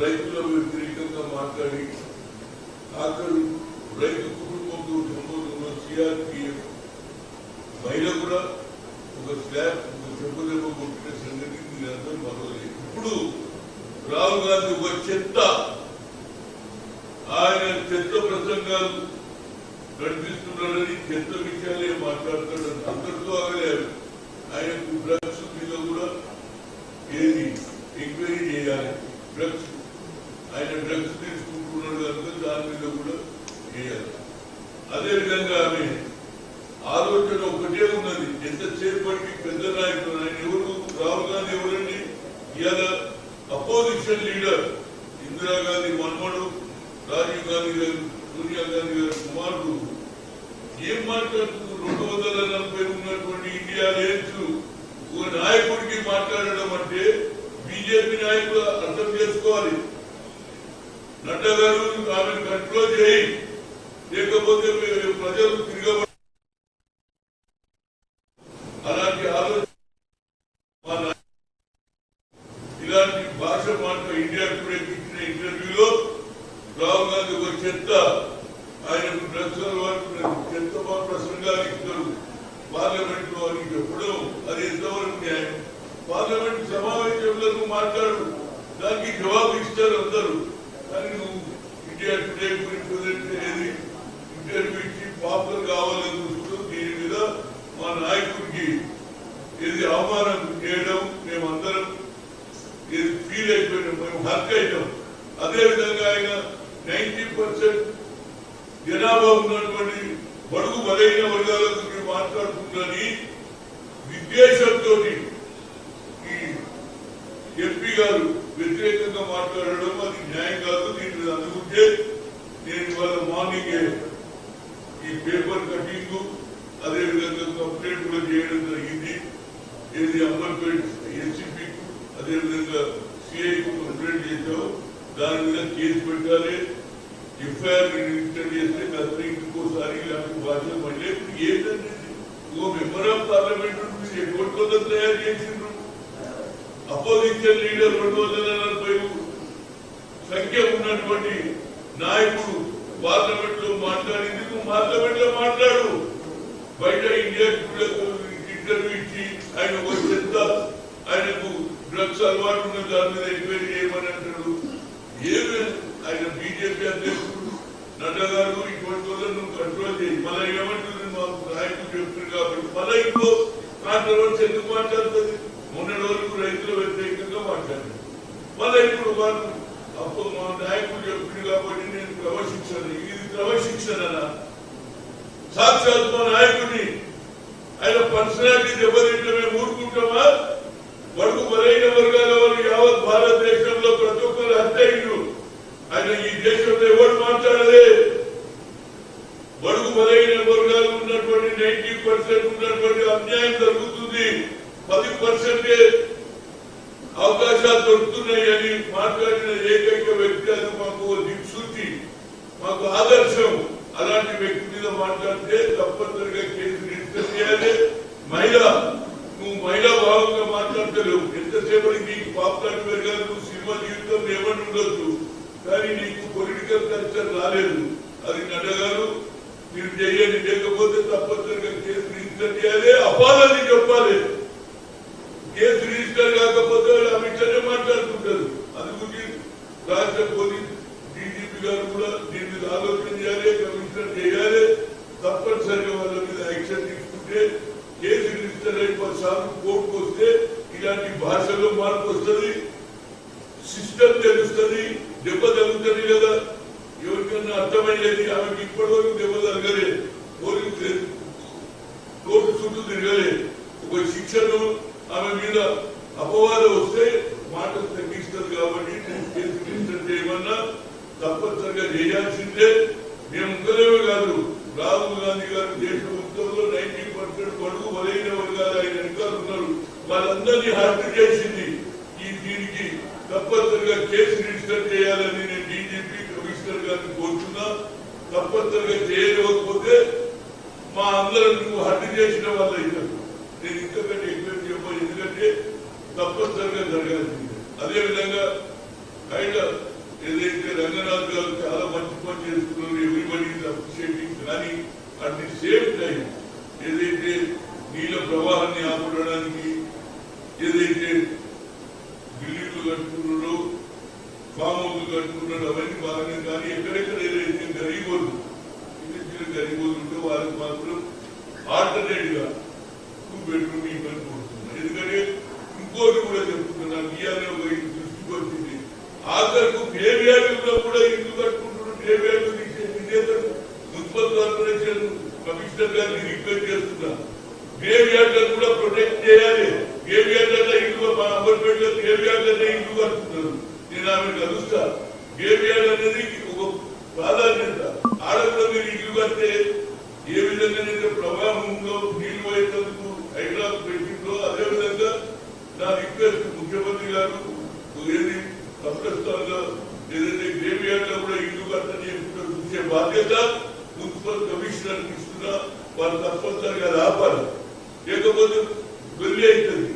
రైతుల వ్యతిరేకంగా మాట్లాడి ఆఖరు రైతు కుటుంబంతో సంబంధంలో సిఆర్పిఎఫ్ మహిళ కూడా ఒక స్లాబ్ ఒక చెప్పుదెబ్బ కొట్టిన సంగతి మీరందరూ మరవలేదు ఇప్పుడు రాహుల్ గాంధీ ఒక చెత్త. ఆయన చెత్త ప్రసంగాలు నడిపిస్తున్నాడని చెత్త విషయాలే మాట్లాడుతున్నాడు అందరితో ఆగలేదు అపోజిషన్ లీడర్ ఇందిరాగాంధీ మన్మడు రాజీవ్ గాంధీ గారు సోనియా గాంధీ గారి కుమారుడు. ఏం మాట్లాడుతూ రెండు వందల నలభై ఉన్నటువంటి ఇండియా లేదు ఒక నాయకుడికి మాట్లాడడం అంటే బీజేపీ నాయకులు అర్థం చేసుకోవాలి. నడ్డా గారు ఆమెను కంట్రోల్ చేయి. లేకపోతే ప్రజలు తిరగబడి అలాంటి ఆలోచన మా నాయ- ఇలాంటి భాష మాట ఇండియా టుడే ఇచ్చిన ఇంటర్వ్యూలో రాహుల్ గాంధీ ఒక చెత్త. ఆయనకు డ్రగ్స్ అలవాటు చెత్త మా ప్రసంగాలు ఇస్తారు పార్లమెంట్లో అని చెప్పడం అది ఎంతవరకు న్యాయం? పార్లమెంట్ సమావేశంలో నువ్వు మాట్లాడు దానికి జవాబు ఇస్తారు అందరూ. కానీ నువ్వు ఇండియా టుడే గురించి వదిలితే ఇంటర్వ్యూ ఇచ్చి పాపులు కావాలని చూస్తూ దీని మీద మా నాయకుడికి ఇది అవమానం చేయడం మేమందరం హక్కు మేము అదే విధంగా ఆయన నైన్టీ పర్సెంట్ జనాభా ఉన్నటువంటి బడుగు బలైన వర్గాల గురించి మాట్లాడుతుందని విద్వేషంతో ఈ ఎంపీ గారు వ్యతిరేకంగా మాట్లాడడం అది న్యాయం కాదు దీన్ని అందుకుంటే నేను ఇవాళ మార్నింగ్ ఈ పేపర్ కటింగ్ అదే విధంగా కంప్లైంట్ కూడా చేయడం జరిగింది. ఏది అమర్పేట్ ఎన్సీపీ అదేవిధంగా విధంగా కంప్లైంట్ చేశావు దాని మీద కేసు పెట్టాలి. ఎఫ్ఐఆర్ రిజిస్టర్ చేస్తే గత ఇంకోసారి ఇలాంటి మళ్ళీ ఏంటంటే ఓ మెంబర్ ఆఫ్ పార్లమెంట్ మీరు ఎటువంటి తయారు చేసిండ్రు? అపోజిషన్ లీడర్ రెండు వందల నలభై సంఖ్య ఉన్నటువంటి నాయకుడు పార్లమెంట్లో మాట్లాడింది నువ్వు పార్లమెంట్లో మాట్లాడు. బయట ఇండియా ఇంటర్వ్యూ ఇచ్చి ఆయన వచ్చేంత డ్రగ్స్ అలవాటు ఉన్న దాని మీద ఎంక్వైరీ చేయమని అంటాడు? ఏమి? ఆయన బీజేపీ అధ్యక్షుడు. నడ్డా గారు ఇటువంటి వాళ్ళని నువ్వు కంట్రోల్ చేయి. మళ్ళీ ఏమంటుంది మాకు నాయకులు చెప్తున్నారు కాబట్టి మళ్ళీ ఇంకో కాంట్రవర్సీ ఎందుకు మాట్లాడుతుంది? మొన్నటి వరకు రైతుల వ్యతిరేకంగా మాట్లాడారు. మళ్ళీ ఇప్పుడు వాళ్ళు అప్పుడు మా నాయకులు చెప్పింది కాబట్టి నేను క్రమశిక్షణ ఇది క్రమశిక్షణ సాక్షాత్ మా నాయకుడిని. ఆయన పర్సనాలిటీ దెబ్బతింటే ఆయన ఈ దేశంలో ఎవరు మాట్లాడలే బడుగు బలైన వర్గాలు ఉన్నటువంటి నైన్టీ పర్సెంట్ ఉన్నటువంటి అన్యాయం జరుగుతుంది. పది పర్సెంటే అవకాశాలు దొరుకుతున్నాయి అని మాట్లాడిన ఏకైక వ్యక్తి అది మాకు దిక్సూచి మాకు ఆదర్శం. అలాంటి వ్యక్తి మీద మాట్లాడితే తప్పనిసరిగా కేసు రిజిస్టర్ చేయాలి. మహిళ నువ్వు మహిళా భావంగా మాట్లాడతలేవు. ఎంతసేపటికి నీకు పాపలాంటి పెరగాలి నువ్వు సినిమా జీవితం ఏమని ఉండొచ్చు కానీ నీకు పొలిటికల్ కల్చర్ రాలేదు. అది నడగారు మీరు చేయండి. లేకపోతే తప్పనిసరిగా కేసు రిజిస్టర్ చేయాలి. అపాలని చెప్పాలి. కేసు రిజిస్టర్ కాకపోతే అమిత్ షానే మాట్లాడుతుంటారు గురించి రాష్ట్ర పోలీస్ డీజీపీ గారు కూడా దీని మీద ఆలోచన చేయాలి కమిషనర్ చేయాలి. తప్పనిసరిగా వాళ్ళ మీద యాక్షన్ తీసుకుంటే కేసు రిజిస్టర్ అయిపోయి పది సార్లు కోర్టుకు వస్తే ఇలాంటి భాషలో మార్పు వస్తుంది సిస్టమ్ తెలుస్తుంది దెబ్బ తగ్గుతుంది కదా ఎవరికన్నా అర్థమయ్యేది ఆమెకి ఇప్పటి వరకు దెబ్బ తరగలేదు పోలీసు కోర్టు చుట్టూ తిరగలేదు. ఒక శిక్షను ఆమె మీద అపవాదం వస్తే మాటలు తగ్గిస్తారు కాబట్టి ఏమన్నా తప్పనిసరిగా చేయాల్సిందే. మేము ముగ్గురేమే కాదు. రాహుల్ గాంధీ గారు దేశ మొత్తంలో నైన్టీ పర్సెంట్ పడుగు బలైన వర్గాలు ఆయన వెనకాల ఉన్నారు వాళ్ళందరినీ హత్య చేసింది. ఈ దీనికి తప్పనిసరిగా కేసు రిజిస్టర్ చేయాలని తప్పనిసరిగా కోరుతున్నా తప్పనిసరిగా చేయలేకపోతే మా అందరం నువ్వు చేసిన వల్ల అవుతాను నేను ఇంకా ఎక్కువ చెప్పాను ఎందుకంటే తప్పనిసరిగా అదే విధంగా ఆయన ఏదైతే రంగనాథ్ గారు చాలా మంచి పని చేస్తున్నారు ఎవ్రీబడి అప్రిషియేటింగ్ కానీ అట్ ది సేమ్ టైం ఏదైతే నీళ్ళ ప్రవాహాన్ని ఆపడానికి ఏదైతే బిల్డింగ్లు కట్టుకున్నారో ఫామ్ హౌస్ కట్టుకున్నారో అవన్నీ కరిగిపోతుంటే వారికి మాత్రం ఆల్టర్నేట్గా టూ బెడ్రూమ్ ఇబ్బంది పడుతున్నా ఎందుకంటే ఇంకోటి కూడా చెప్తున్నా ఇవాళ ఒక ఇల్లు దృష్టికి వచ్చింది ఆఖరకు గ్రేవ్యార్డులో కూడా ఇల్లు కట్టుకుంటున్న గ్రేవ్యార్డు తీసే విజేతలు మున్సిపల్ కార్పొరేషన్ కమిషనర్ గారిని రిక్వెస్ట్ చేస్తున్నా. గ్రేవ్యార్డులను కూడా ప్రొటెక్ట్ చేయాలి. గ్రేవ్యార్డులలో ఇల్లు మా అమర్పేటలో గ్రేవ్యార్డులలో ఇల్లు కట్టుతున్నారు నేను ఆమె కలుస్తా. గ్రేవ్యార్డ్ అనేది ఒక ప్రాధాన్యత ఆడకుండా మీరు ఇల్లు కడితే ఏ విధంగానైతే ప్రవాహంలో నీళ్ళు పోయేందుకు హైదరాబాద్ పెట్టిందో అదే విధంగా నా రిక్వెస్ట్ ముఖ్యమంత్రి గారు ఏది కబ్రస్థాన్లో ఏదైతే గ్రేవ్యార్డ్లో కూడా ఇల్లు కట్టని చెప్పి చూసే బాధ్యత మున్సిపల్ కమిషనర్ ఇస్తున్నా వాళ్ళు తప్పనిసరిగా అది